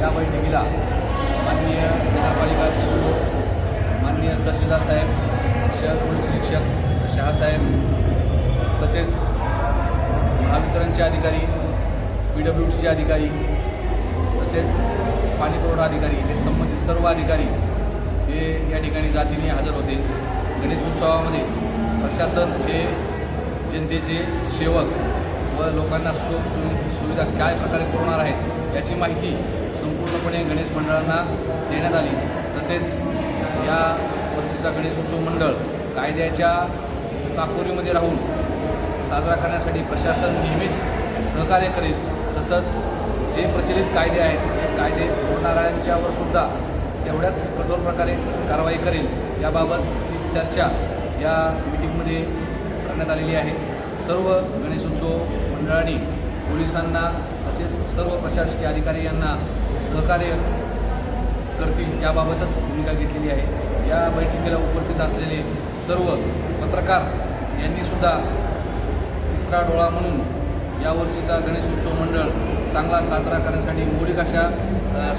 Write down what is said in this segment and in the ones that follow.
या बैठकीला माननीय नगरपालिका सुरू माननीय तहसीलदार साहेब शहर पोलीस निरीक्षक शहासाहेब तसेच महावितरणचे अधिकारी पी डब्ल्यू डीचे अधिकारी तसेच पाणीपुरवठा अधिकारी हे संबंधित सर्व अधिकारी हे या ठिकाणी जातीने हजर होते. गणेश उत्सवामध्ये प्रशासन हे जनतेचे सेवक व लोकांना सुख सुविधा काय प्रकारे पुरवणार आहेत याची माहिती संपूर्णपणे गणेश मंडळांना देण्यात आली. तसेच या वर्षीचा गणेशोत्सव मंडळ कायद्याच्या चाकोरीमध्ये राहून साजरा करण्यासाठी प्रशासन नेहमीच सहकार्य करेल. तसंच जे प्रचलित कायदे आहेत हे कायदे मोडणाऱ्यांच्यावर सुद्धा तेवढ्याच कठोर प्रकारे कारवाई करेल. याबाबतची चर्चा या मिटिंगमध्ये करण्यात आलेली आहे. सर्व गणेशोत्सव मंडळांनी पोलिसांना तसेच सर्व प्रशासकीय अधिकारी यांना सहकार्य करतील याबाबतच भूमिका घेतलेली आहे. या बैठकीला उपस्थित असलेले सर्व पत्रकार यांनीसुद्धा तिसरा डोळा म्हणून यावर्षीचा गणेशोत्सव मंडळ चांगला साजरा करण्यासाठी मौलिक अशा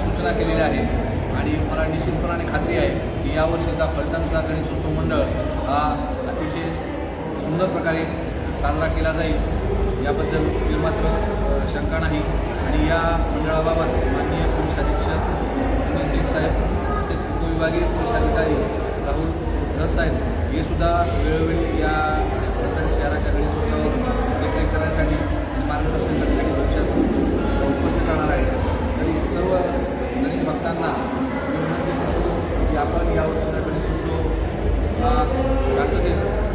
सूचना केलेल्या आहेत. आणि मला निश्चितपणाने खात्री आहे की यावर्षीचा फलटांचा गणेशोत्सव मंडळ हा अतिशय सुंदर प्रकारे साजरा केला जाईल. याबद्दल मात्र शंका नाही. आणि या मंडळाबाबत माननीय पोलीस अधीक्षक सुनील सिंग साहेब तसेच उपविभागीय पोलीस अधिकारी राहुल धस साहेब हे सुद्धा वेळोवेळी या फलटण शहराच्या गणेशोत्सवावर देखरेख करण्यासाठी आणि मार्गदर्शन करण्यासाठी भविष्यात उपस्थित राहणार आहे तरी सर्व गणेश भक्तांना विनंती करतो की आपण यावर्षीचा गणेशोत्सव हा शांततेत